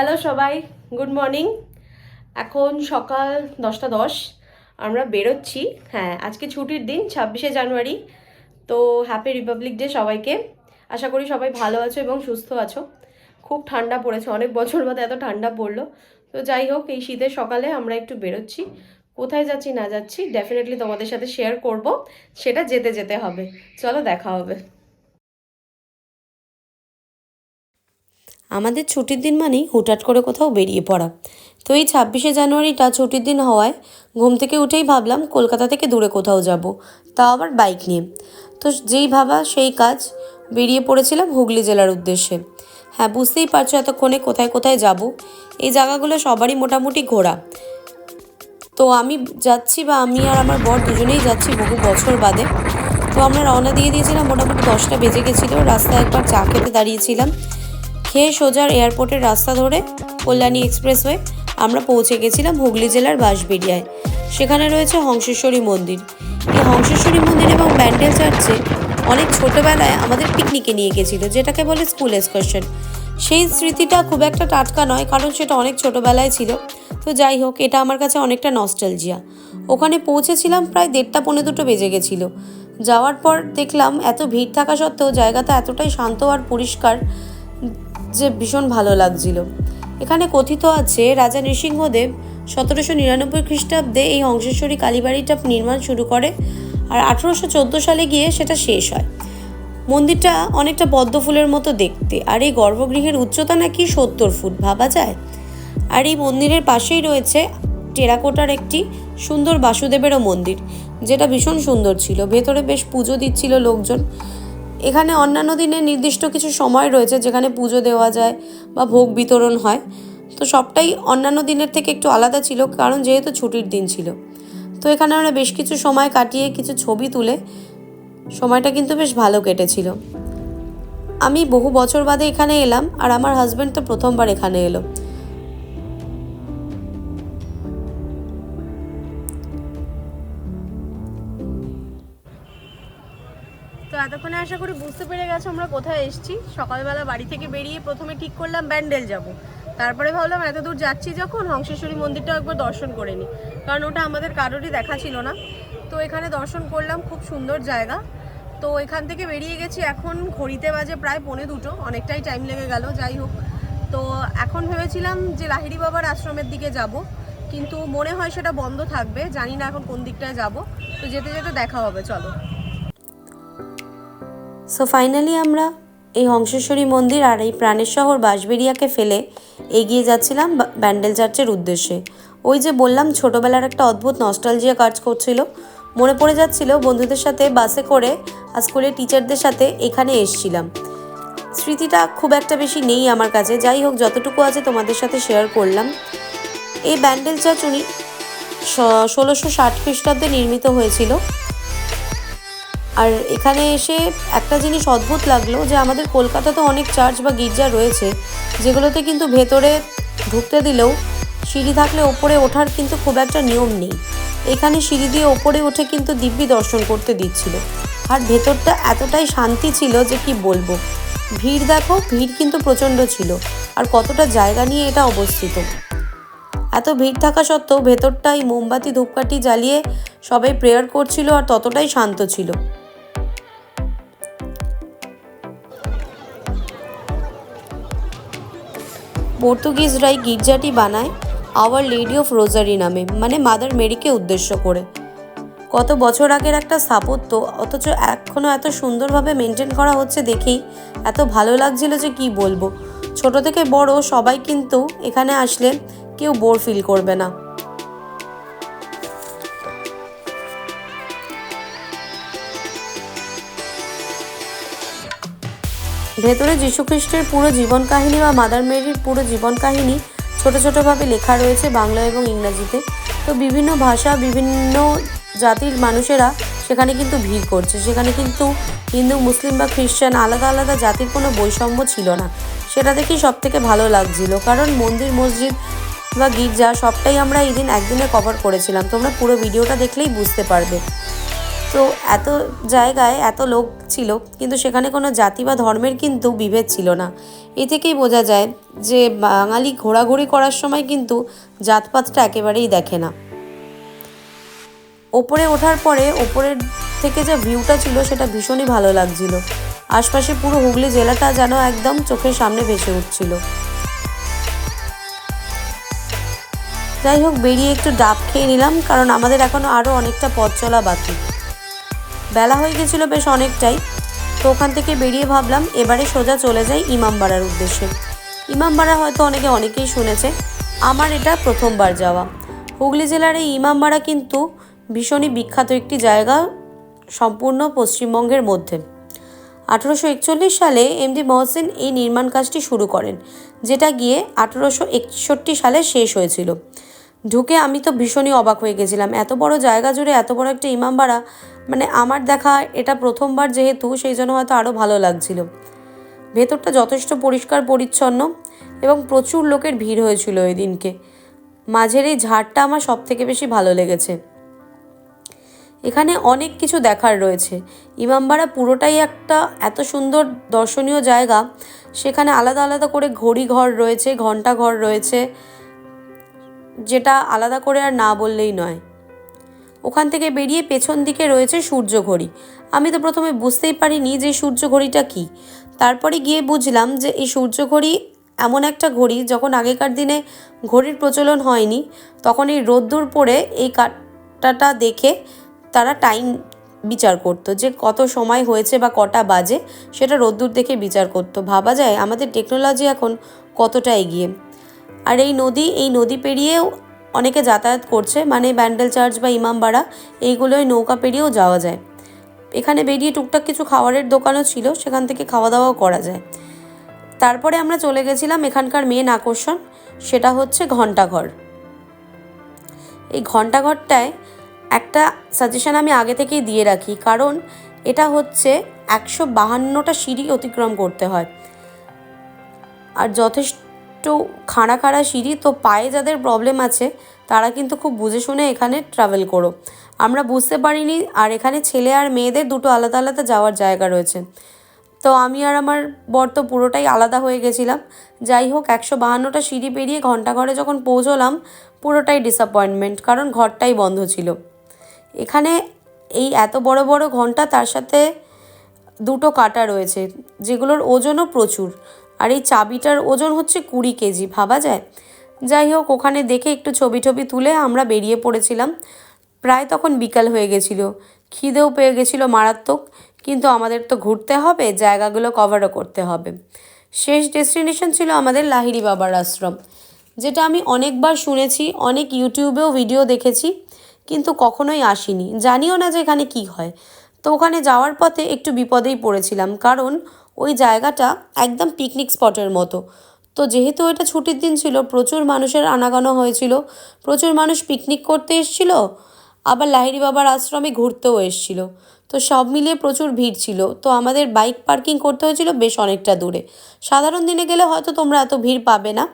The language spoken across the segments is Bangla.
hello সবাই। গুড মর্নিং এখন সকাল দশটা দশ। আমরা বেরোচ্ছি। হ্যাঁ আজকে ছুটির দিন, ছাব্বিশে জানুয়ারি। তো হ্যাপি রিপাবলিক ডে সবাইকে। আশা করি সবাই ভালো আছো এবং সুস্থ আছো। খুব ঠান্ডা পড়েছে। অনেক বছর বাদে এত ঠান্ডা পড়ল। তো যাই হোক, এই শীতের সকালে আমরা একটু বেরোচ্ছি। কোথায় যাচ্ছি না যাচ্ছি ডেফিনেটলি তোমাদের সাথে শেয়ার করব। সেটা যেতে যেতে হবে। চলো, দেখা হবে। আমাদের ছুটির দিন মানেই হুটহাট করে কোথাও বেরিয়ে পড়া। তো এই ছাব্বিশে জানুয়ারিটা ছুটির দিন হওয়ায় ঘুম থেকে উঠেই ভাবলাম কলকাতা থেকে দূরে কোথাও যাব, তাও আবার বাইক নিয়ে। তো যেই ভাবা সেই কাজ, বেরিয়ে পড়েছিলাম হুগলি জেলার উদ্দেশ্যে। হ্যাঁ বুঝতেই পারছ এতক্ষণে কোথায় কোথায় যাব, এই জায়গাগুলো সবারই মোটামুটি ঘোরা। তো আমি যাচ্ছি বা আমি আর আমার বর দুজনেই যাচ্ছি বহু বছর বাদে। তো আমরা রওনা দিয়ে দিয়েছিলাম মোটামুটি দশটা বেজে গেছিল, রাস্তায় একবার চা খেতে দাঁড়িয়েছিলাম। খেয়ে সোজার এয়ারপোর্টের রাস্তা ধরে কল্যাণী এক্সপ্রেসওয়ে আমরা পৌঁছে গেছিলাম হুগলি জেলার বাঁশবেড়িয়ায়। সেখানে রয়েছে হংসেশ্বরী মন্দির। এই হংসেশ্বরী মন্দির এবং ব্যান্ডেল চার্চে অনেক ছোটোবেলায় আমাদের পিকনিকে নিয়ে গেছিল, যেটাকে বলে স্কুল এক্সকারশন। সেই স্মৃতিটা খুব একটা টাটকা নয়, কারণ সেটা অনেক ছোটোবেলায় ছিল। তো যাই হোক, এটা আমার কাছে অনেকটা নস্টালজিয়া ওখানে পৌঁছেছিলাম প্রায় দেড়টা পৌনে দুটো বেজে গেছিল। যাওয়ার পর দেখলাম এত ভিড় থাকা সত্ত্বেও জায়গাটা এতটাই শান্ত আর পরিষ্কার যে ভীষণ ভালো লাগছিল। এখানে কথিত আছে, রাজা নৃসিংহদেব সতেরোশো নিরানব্বই খ্রিস্টাব্দে এই হংসেশ্বরী কালীবাড়িটা নির্মাণ শুরু করে আর আঠেরোশো চোদ্দ সালে গিয়ে সেটা শেষ হয়। মন্দিরটা অনেকটা পদ্ম ফুলের মতো দেখতে। আর এই গর্ভগৃহের উচ্চতা নাকি সত্তর ফুট, ভাবা যায়? আর এই মন্দিরের পাশেই রয়েছে টেরাকোটার একটি সুন্দর বাসুদেবেরও মন্দির, যেটা ভীষণ সুন্দর ছিল। ভেতরে বেশ পুজো দিচ্ছিল লোকজন। এখানে অন্যান্য দিনে নির্দিষ্ট কিছু সময় রয়েছে যেখানে পুজো দেওয়া যায় বা ভোগ বিতরণ হয়। তো সবটাই অন্যান্য দিনের থেকে একটু আলাদা ছিল, কারণ যেহেতু ছুটির দিন ছিল। তো এখানে আমরা বেশ কিছু সময় কাটিয়ে কিছু ছবি তুলে সময়টা কিন্তু বেশ ভালো কেটেছিল। আমি বহু বছর বাদে এখানে এলাম আর আমার হাজব্যান্ড তো প্রথমবার এখানে এলো। আশা করি বুঝতে পেরে গেছো আমরা কোথায় এসেছি। সকালবেলা বাড়ি থেকে বেরিয়ে প্রথমে ঠিক করলাম ব্যান্ডেল যাব। তারপরে ভাবলাম এত দূর যাচ্ছি যখন হংসেশ্বরী মন্দিরটাও একবার দর্শন করে নিই কারণ ওটা আমাদের কারোরই দেখা ছিল না। তো এখানে দর্শন করলাম, খুব সুন্দর জায়গা। তো এখান থেকে বেরিয়ে গেছি এখন ঘড়িতে বাজে প্রায় পৌনে দুটো, অনেকটাই টাইম লেগে গেল, যাই হোক। তো এখন ভেবেছিলাম যে লাহিড়ি বাবার আশ্রমের দিকে যাব, কিন্তু মনে হয় সেটা বন্ধ থাকবে। জানি না এখন কোন দিকটায় যাব। তো যেতে যেতে দেখা হবে, চলো। সো ফাইনালি আমরা এই হংসেশ্বরী মন্দির আর এই প্রাণের শহর বাঁশবেরিয়াকে ফেলে এগিয়ে যাচ্ছিলাম ব্যান্ডেল চার্চের উদ্দেশ্যে। ওই যে বললাম, ছোটোবেলার একটা অদ্ভুত নস্টালজিয়া কাজ করছিল। মনে পড়ে যাচ্ছিল বন্ধুদের সাথে বাসে করে আর স্কুলের টিচারদের সাথে এখানে এসছিলাম। স্মৃতিটা খুব একটা বেশি নেই আমার কাছে। যাই হোক, যতটুকু আছে তোমাদের সাথে শেয়ার করলাম। এই ব্যান্ডেল চার্চ উনি ষোলোশো ষাট খ্রিস্টাব্দে নির্মিত হয়েছিল। আর এখানে এসে একটা জিনিস অদ্ভুত লাগল যে আমাদের কলকাতাতে অনেক চার্চ বা গির্জা রয়েছে, যেগুলোতে কিন্তু ভেতরে ঢুকতে দিলেও সিঁড়ি থাকলে ওপরে ওঠার কিন্তু খুব একটা নিয়ম নেই। এখানে সিঁড়ি দিয়ে ওপরে উঠে কিন্তু দিব্যি দর্শন করতে দিচ্ছিল। আর ভেতরটা এতটাই শান্তি ছিল যে কি বলব? ভিড় দেখো, ভিড় কিন্তু প্রচণ্ড ছিল। আর কতটা জায়গা নিয়ে এটা অবস্থিত? এত ভিড় থাকা সত্ত্বেও ভেতরটাই মোমবাতি, ধূপকাঠি জ্বালিয়ে সবাই প্রেয়ার করছিল আর ততটাই শান্ত ছিল। পর্তুগিজরাই গির্জাটি বানায় আওয়ার লেডি অফ রোজারি নামে মানে মাদার মেরিকে উদ্দেশ্য করে। কত বছর আগের একটা স্থাপত্য, অথচ এখনও এত সুন্দরভাবে মেনটেন করা হচ্ছে দেখেই এত ভালো লাগছিল যে কি বলব। ছোট থেকে বড় সবাই কিন্তু এখানে আসলে কেউ বোর ফিল করবে না। ভেতরে যীশুখ্রিস্টের পুরো জীবন কাহিনী বা মাদার মেরির পুরো জীবন কাহিনী ছোট ছোটোভাবে লেখা রয়েছে বাংলা এবং ইংরাজিতে। তো বিভিন্ন ভাষা, বিভিন্ন জাতির মানুষেরা সেখানে কিন্তু ভিড় করছে। সেখানে কিন্তু হিন্দু, মুসলিম বা খ্রিস্টান আলাদা আলাদা জাতির কোনো বৈষম্য ছিল না। সেটা দেখেই সব থেকে ভালো লাগছিল। কারণ মন্দির, মসজিদ বা গির্জা সবটাই আমরা এই দিন একদিনে কভার করেছিলাম। তোমরা পুরো ভিডিওটা দেখলেই বুঝতে পারবে। তো এত জায়গায় এত লোক ছিল, কিন্তু সেখানে কোনো জাতি বা ধর্মের কিন্তু বিভেদ ছিল না। এ থেকেই বোঝা যায় যে বাঙালি ঘোরাঘুরি করার সময় কিন্তু জাতপাতটা একেবারেই দেখে না। ওপরে ওঠার পরে ওপরের থেকে যে ভিউটা ছিল সেটা ভীষণই ভালো লাগছিল। আশপাশে পুরো হুগলি জেলাটা যেন একদম চোখের সামনে ভেসে উঠছিল। যাই হোক, বেরিয়ে একটু ডাব খেয়ে নিলাম, কারণ আমাদের এখনও আরও অনেকটা পথ চলা বাকি। বেলা হয়ে গেছিল বেশ অনেকটাই। তো ওখান থেকে বেরিয়ে ভাবলাম এবারে সোজা চলে যাই ইমামবাড়ার উদ্দেশ্যে। ইমামবাড়া হয়তো অনেকে অনেকেই শুনেছে, আমার এটা প্রথমবার যাওয়া। হুগলি জেলার এই ইমামবাড়া কিন্তু ভীষণই বিখ্যাত একটি জায়গা সম্পূর্ণ পশ্চিমবঙ্গের মধ্যে। আঠেরোশো একচল্লিশ সালে এমডি মহসেন এই নির্মাণ কাজটি শুরু করেন, যেটা গিয়ে আঠেরোশো একষট্টি সালে শেষ হয়েছিল। ঢুকে আমি তো ভীষণই অবাক হয়ে গেছিলাম। এত বড় জায়গা জুড়ে এত বড় একটা ইমামবাড়া মানে আমার দেখা এটা প্রথমবার যেহেতু, সেই জন্য হয়তো আরও ভালো লাগছিল। ভেতরটা যথেষ্ট পরিষ্কার, পরিচ্ছন্ন এবং প্রচুর লোকের ভিড় হয়েছিল ওই দিনকে। মাঝের এই ঝাড়টা আমার সব থেকে বেশি ভালো লেগেছে। এখানে অনেক কিছু দেখার রয়েছে। ইমামবাড়া পুরোটাই একটা এত সুন্দর দর্শনীয় জায়গা। সেখানে আলাদা আলাদা করে ঘড়ি ঘর রয়েছে ঘণ্টা ঘর রয়েছে। যেটা আলাদা করে আর না বললেই নয়। ওখান থেকে বেরিয়ে পেছন দিকে রয়েছে সূর্য ঘড়ি। আমি তো প্রথমে বুঝতেই পারিনি যে সূর্য ঘড়িটা কী। তারপরে গিয়ে বুঝলাম যে এই সূর্য ঘড়ি এমন একটা ঘড়ি যখন আগেকার দিনে ঘড়ির প্রচলন হয়নি, তখন এই রোদ্দুর পড়ে এই কাটাটা দেখে তারা টাইম বিচার করতো যে কত সময় হয়েছে বা কটা বাজে, সেটা রোদ্দুর দেখে বিচার করতো। ভাবা যায় আমাদের টেকনোলজি এখন কতটা এগিয়ে। আর এই নদী এই নদী পেরিয়েও অনেকে যাতায়াত করছে মানে ব্যান্ডেল চার্চ বা ইমামবাড়া এইগুলোই নৌকা পেরিয়েও যাওয়া যায়। এখানে বেরিয়ে টুকটাক কিছু খাবারের দোকানও ছিল, সেখান থেকে খাওয়া দাওয়াও করা যায়। তারপরে আমরা চলে গেছিলাম এখানকার মেন আকর্ষণ, সেটা হচ্ছে ঘন্টাঘর এই ঘন্টাঘরটায় একটা সাজেশন আমি আগে থেকেই দিয়ে রাখি, কারণ এটা হচ্ছে একশো বাহান্নটা সিঁড়ি অতিক্রম করতে হয়। আর যথেষ্ট খাড়া খাড়া সিঁড়ি, তো পায়ে যাদের প্রবলেম আছে, তারা কিন্তু খুব বুঝে শুনে এখানে ট্রাভেল করো। আমরা বুঝতে পারিনি, আর এখানে ছেলে আর মেয়েদের দুটো আলাদা আলাদা যাওয়ার জায়গা রয়েছে। তো আমি আর আমার বর তো পুরোটাই আলাদা হয়ে গেছিলাম। যাই হোক, একশো বাহান্নটা সিঁড়ি পেরিয়ে ঘণ্টা ঘরে যখন পৌঁছলাম, পুরোটাই ডিসঅ্যাপয়েন্টমেন্ট কারণ ঘরটাই বন্ধ ছিল। এখানে এই এত বড় বড় ঘণ্টা, তার সাথে দুটো কাটা রয়েছে, যেগুলোর ওজনও প্রচুর। আর এই চাবিটার ওজন হচ্ছে কুড়ি কেজি, ভাবা যায়? যাই হোক, ওখানে দেখে একটু ছবি টবি তুলে আমরা বেরিয়ে পড়েছিলাম। প্রায় তখন বিকাল হয়ে গেছিল। খিদেও পেয়ে গেছিল মারাত্মক, কিন্তু আমাদের তো ঘুরতে হবে, জায়গাগুলো কভারও করতে হবে। শেষ ডেস্টিনেশন ছিল আমাদের লাহিড়ি বাবার আশ্রম, যেটা আমি অনেকবার শুনেছি, অনেক ইউটিউবেও ভিডিও দেখেছি, কিন্তু কখনোই আসিনি। জানিও না যে এখানে কী হয়। তো ওখানে যাওয়ার পথে একটু বিপদেই পড়েছিলাম, কারণ ওই জায়গাটা একদম পিকনিক স্পটের মতো। তো যেহেতু এটা ছুটির দিন ছিল, প্রচুর মানুষের আনাগোনা হয়েছিল, প্রচুর মানুষ পিকনিক করতে এসেছিল, আবার লাহিড়ি বাবার আশ্রমে ঘুরতেও এসেছিল। তো সব মিলিয়ে প্রচুর ভিড় ছিল। তো আমাদের বাইক পার্কিং করতে হয়েছিল বেশ অনেকটা দূরে। সাধারণ দিনে গেলে হয়তো তোমরা এত ভিড় পাবে না।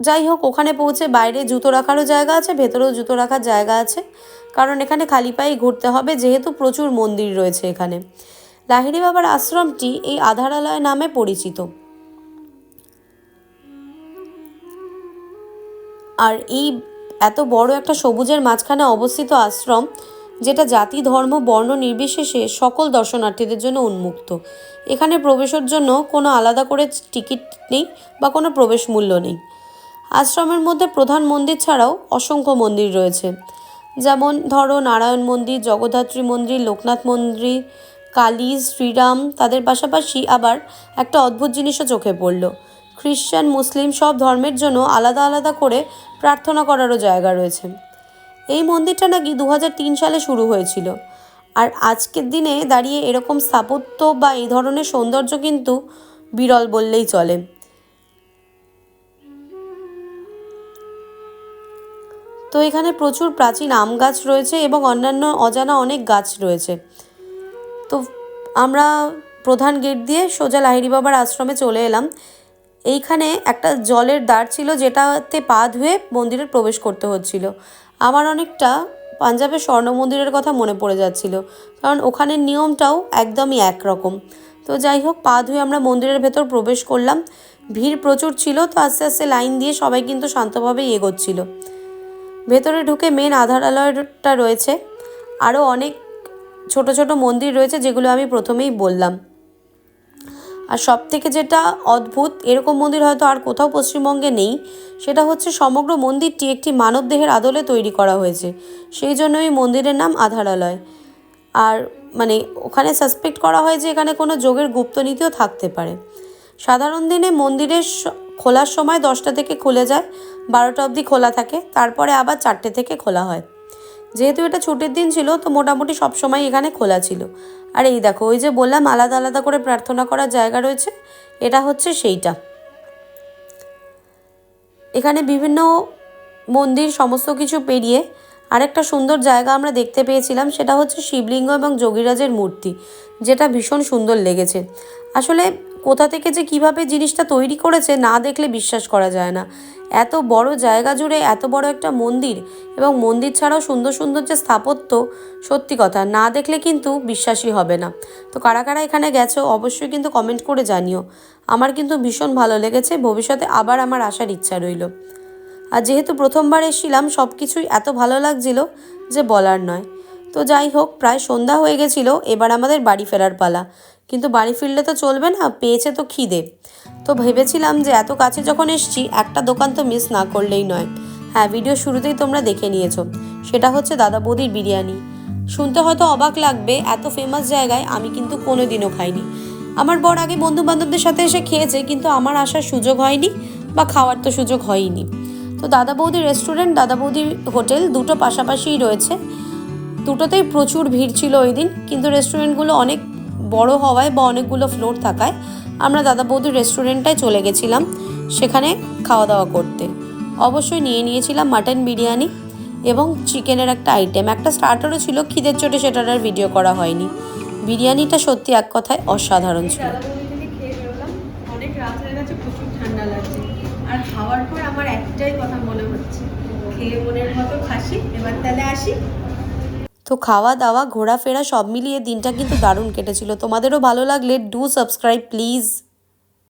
যাই হোক, ওখানে পৌঁছে বাইরে জুতো রাখারও জায়গা আছে, ভেতরেও জুতো রাখার জায়গা আছে। কারণ এখানে খালি পায়ে ঘুরতে হবে, যেহেতু প্রচুর মন্দির রয়েছে এখানে। লাহিড়ি বাবার আশ্রমটি এই আধারালয় নামে পরিচিত। আর এই এত বড় একটা সবুজের মাঝখানে অবস্থিত আশ্রম, যেটা জাতি, ধর্ম, বর্ণ নির্বিশেষে সকল দর্শনার্থীদের জন্য উন্মুক্ত। এখানে প্রবেশের জন্য কোনো আলাদা করে টিকিট নেই বা কোনো প্রবেশ মূল্য নেই। আশ্রমের মধ্যে প্রধান মন্দির ছাড়াও অসংখ্য মন্দির রয়েছে। যেমন ধরো, নারায়ণ মন্দির, জগদ্ধাত্রী মন্দির, লোকনাথ মন্দির কালী, শ্রীরাম তাদের পাশাপাশি আবার একটা অদ্ভুত জিনিসও চোখে পড়ল। খ্রিশ্চান, মুসলিম সব ধর্মের জন্য আলাদা আলাদা করে প্রার্থনা করারও জায়গা রয়েছে। এই মন্দিরটা নাকি দু হাজার তিন সালে শুরু হয়েছিল। আর আজকের দিনে দাঁড়িয়ে এরকম স্থাপত্য বা এই ধরনের সৌন্দর্য কিন্তু বিরল বললেই চলে। তো এখানে প্রচুর প্রাচীন আম গাছ রয়েছে এবং অন্যান্য অজানা অনেক গাছ রয়েছে। তো আমরা প্রধান গেট দিয়ে সোজা লাহিড়ি বাবার আশ্রমে চলে এলাম। এইখানে একটা জলের দ্বার ছিল যেটাতে পা ধুয়ে মন্দিরে প্রবেশ করতে হচ্ছিল। আমার অনেকটা পাঞ্জাবের স্বর্ণ মন্দিরের কথা মনে পড়ে যাচ্ছিল, কারণ ওখানের নিয়মটাও একদমই একরকম। তো যাই হোক, পা ধুয়ে আমরা মন্দিরের ভেতর প্রবেশ করলাম। ভিড় প্রচুর ছিল, তো আস্তে আস্তে লাইন দিয়ে সবাই কিন্তু শান্তভাবেই এগোচ্ছিল। ভেতরে ঢুকে মেন আধারালয়টা রয়েছে। আরও অনেক ছোট ছোট মন্দির রয়েছে যেগুলো আমি প্রথমেই বললাম। আর সব থেকে যেটা অদ্ভুত, এরকম মন্দির হয়তো আর কোথাও পশ্চিমবঙ্গে নেই, সেটা হচ্ছে সমগ্র মন্দিরটি একটি মানবদেহের আদলে তৈরি করা হয়েছে। সেই জন্য এই মন্দিরের নাম আধারালয়। আর মানে ওখানে সাসপেক্ট করা হয় যে এখানে কোনো যোগের গুপ্তনীতিও থাকতে পারে। সাধারণ দিনে মন্দিরের খোলার সময় দশটা থেকে খুলে যায়, বারোটা অবধি খোলা থাকে, তারপরে আবার চারটে থেকে খোলা হয়। যেহেতু এটা ছুটির দিন ছিল, তো মোটামুটি সব সময় এখানে খোলা ছিল। আর এই দেখো, ওই যে বললাম, আলাদা আলাদা করে প্রার্থনা করার জায়গা রয়েছে, এটা হচ্ছে সেইটা। এখানে বিভিন্ন মন্দির, সমস্ত কিছু পেরিয়ে আরেকটা সুন্দর জায়গা আমরা দেখতে পেয়েছিলাম, সেটা হচ্ছে শিবলিঙ্গ এবং যোগীরাজের মূর্তি, যেটা ভীষণ সুন্দর লেগেছে। আসলে কোথা থেকে যে কীভাবে জিনিসটা তৈরি করেছে না দেখলে বিশ্বাস করা যায় না। এত বড় জায়গা জুড়ে এত বড় একটা মন্দির এবং মন্দির ছাড়াও সুন্দর সুন্দর যে স্থাপত্য, সত্যি কথা, না দেখলে কিন্তু বিশ্বাসই হবে না। তো কারা কারা এখানে গেছো অবশ্যই কিন্তু কমেন্ট করে জানিও। আমার কিন্তু ভীষণ ভালো লেগেছে, ভবিষ্যতে আবার আমার আসার ইচ্ছা রইল। আর যেহেতু প্রথমবার এসেছিলাম সব কিছুই এত ভালো লাগছিল যে বলার নয়। তো যাই হোক, প্রায় সন্ধ্যা হয়ে গেছিল, এবার আমাদের বাড়ি ফেরার পালা। কিন্তু বাড়ি ফিরলে তো চলবে না, পেয়েছে তো খিদে। তো ভেবেছিলাম যে এত কাছে যখন এসছি, একটা দোকান তো মিস না করলেই নয়। হ্যাঁ ভিডিও শুরুতেই তোমরা দেখে নিয়েছো। সেটা হচ্ছে দাদা বৌদির বিরিয়ানি। শুনতে হয়তো অবাক লাগবে, এত ফেমাস জায়গায় আমি কিন্তু কোনো দিনও খাইনি। আমার বর আগে বন্ধু বান্ধবদের সাথে এসে খেয়েছে, কিন্তু আমার আসার সুযোগ হয়নি বা খাওয়ার তো সুযোগ হয়নি তো দাদা বৌদি রেস্টুরেন্ট দাদা বৌদি হোটেল দুটো পাশাপাশিই রয়েছে। দুটোতেই প্রচুর ভিড় ছিল ওই দিন, কিন্তু রেস্টুরেন্টগুলো অনেক বড় হওয়ায় বা অনেকগুলো ফ্লোর থাকায় আমরা দাদা বৌদির রেস্টুরেন্টটায় চলে গেছিলাম সেখানে খাওয়া দাওয়া করতে। অবশ্যই নিয়ে নিয়েছিলাম মাটন বিরিয়ানি এবং চিকেনের একটা আইটেম একটা স্টার্টারও ছিল, খিদের চোটে সেটার আর ভিডিও করা হয়নি। বিরিয়ানিটা সত্যি এক কথায় অসাধারণ ছিল। আর খাওয়ার পর আমার একটাই কথা মনে হচ্ছে। খেয়ে মনের মতো খাসি, এবার তাহলে আসি। তো খাওয়া দাওয়া, ঘোরাফেরা সব মিলিয়ে দিনটা কিন্তু দারুণ কেটেছিল। তোমাদেরও ভালো লাগলে ডু সাবস্ক্রাইব প্লিজ